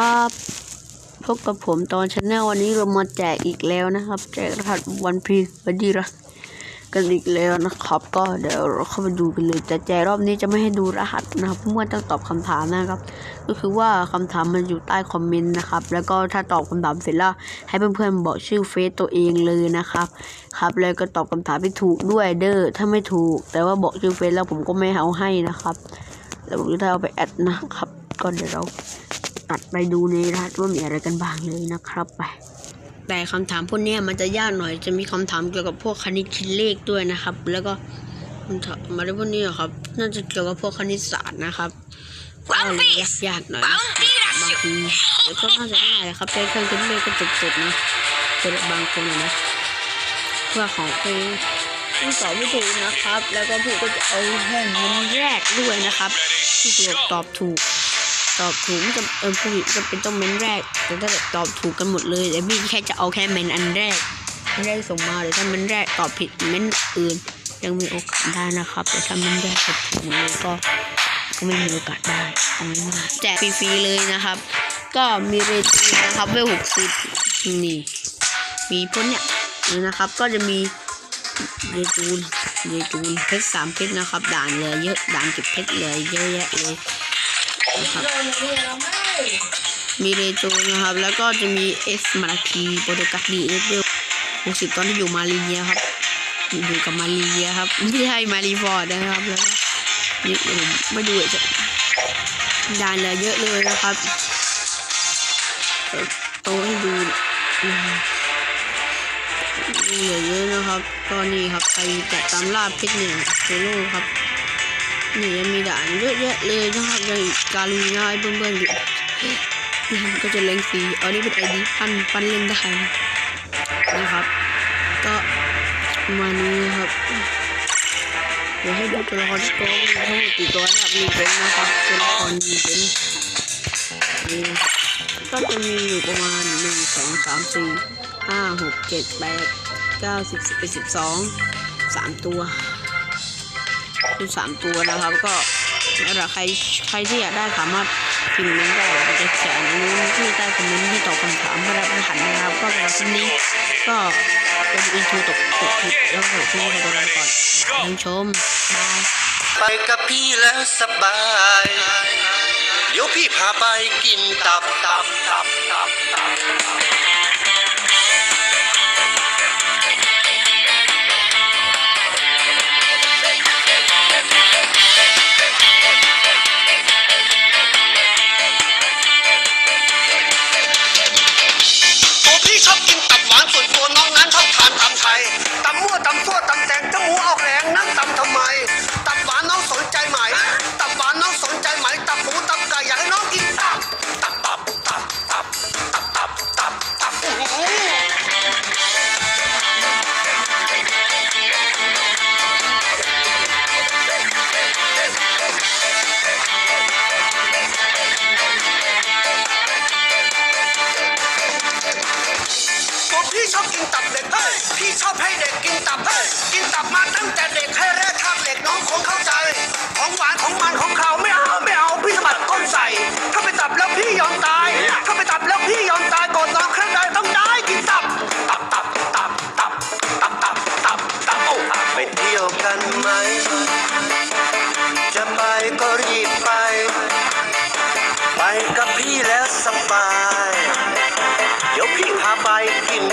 ครับพบกับผมตอนชาแนลวันนี้เรามาแจกอีกแล้วนะครับ แจกรหัสวันพีบัดดี้รัสกันอีกแล้วนะครับ ก็เดี๋ยวเราเข้ามาดูกันเลยแต่แจกรอบนี้จะไม่ให้ดูรหัสนะครับเมื่อต้องตอบคำถามนะครับ ก็คือว่าคำถามมันอยู่ใต้คอมเมนต์นะครับ แล้วก็ถ้าตอบคำถามเสร็จแล้วให้เพื่อนๆบอกชื่อเฟซตัวเองเลยนะครับ ครับ แล้วก็ตอบคำถามให้ถูกด้วยเด้อถ้าไม่ถูก แต่ว่าบอกชื่อเฟซแล้วผมก็ไม่เอาให้นะครับ แล้วผมจะเอาไปแอดนะครับก็เดี๋ยวเรา ตัดไปดูในรหัสว่ามีอะไรกันบ้างเลยนะครับไป แต่คำถามพวกนี้มันจะยากหน่อย จะมีคำถามเกี่ยวกับพวกคณิตคิดเลขด้วยนะครับ แล้วก็คำถามมาในพวกนี้ครับ น่าจะเกี่ยวกับพวกคณิตศาสตร์นะครับก็เลยยากๆหน่อยบางทีแต่ก็น่าจะง่ายนะครับใช้เครื่องคิดเลขก็จบๆนะแต่บางคนนะเพื่อของเพลงที่ตอบไม่ถูกนะครับ แล้วก็พี่ก็จะเอาแค่เงินแรกด้วยนะครับที่ตอบถูก ตอบถูกจำเออผู้หญิงจะเป็นต้องเม้นแรก แต่ถ้าแบบตอบถูกกันหมดเลยแต่พี่แค่จะเอาแค่เม้นอันแรกอันแรกส่งมาหรือถ้าเม้นแรกตอบผิดเม้นอื่น ยังมีโอกาสได้นะครับ แต่ถ้าเม้นแรกตอบถูกหมดเลยก็ก็ไม่มีโอกาสได้เอันนี้มาแจกฟรีๆเลยนะครับ ก็มีเรตีนะครับเวลหกสิบนี่มีพวกเนี้ยนี่นะครับ ก็จะมีเรจูนเรจูนเพชรสามเพชรนะครับ ด่านเหลยเยอะด่านเก็บเพชรเหลยเยอะแยะเลย มีเรโจนะครับ แล้วก็จะมีเอสมาราคีโปรตุกัสดีเอสเบลหกสิบตอนที่อยู่มาลีเนียครับ อยู่กับมาลีเนียครับ ไม่ใช่มารีฟอร์ดนะครับ แล้วนี่ผมไม่ดูจะดานเหลยเยอะเลยนะครับโตให้ดูเหลือเยอะนะครับก็นี่ครับไปจัดตามล่าเพชรเนี่ยโซโล่ครับ นี่ยังมีด่านเยอะแยะเลยนะครับยังอีกการีนะไอ้เพื่อนๆอยู่นี่มันก็จะเล่นฟรีอันนี้เป็นไอดีปั้นปั้นเล่นได้นะครับ ก็มานี้ครับเดี๋ยวให้ดูตัวละครที่โกงมีทั้งหมดกี่ตัวนะครับมีเป็นนะครับตัวละครมีเป็นนี่ก็จะมีอยู่ประมาณหนึ่งสองสามสี่ห้าหกเจ็ดแปดเก้าสิบสิบเอ็ดสิบสองสามตัว คือสามตัวนะครับ ก็แล้วใครใครที่อยากได้สามารถพิมพ์นั้นได้เราจะแชร์ในนู้นที่ใต้คอมเมนต์ที่ตอบคำถามเพื่อรับรหัสนะครับ ก็สำหรับคลิปนี้ก็เป็นอินโทรตกตกผิดแล้วก็ช่วยให้ตัวเราก่อนท่านชมบายไปกับพี่แล้วสบาย เดี๋ยวพี่พาไปกินตับตับตับตับตับ right. ชอบกินตับเด็กเฮ้ยพี่ชอบให้เด็กกินตับเฮ้ยกินตับมาตั้งแต่เด็กให้แร่ธาตุเหล็กน้องคงเข้าใจ ของหวานของมันของเขาไม่เอาไม่เอาพี่สะบัดก้นใส่ถ้าไปตับแล้วพี่ยอมตายถ้าไปตับแล้วพี่ยอมตายก่อนน้องครั้งใดต้องได้กินตับตับตับตับตับตับตับตับตับโอ้ไปเที่ยวกันไหมจะไปก็รีบไป ไปกับพี่แล้วสบาย เดี๋ยวพี่พาไปกิน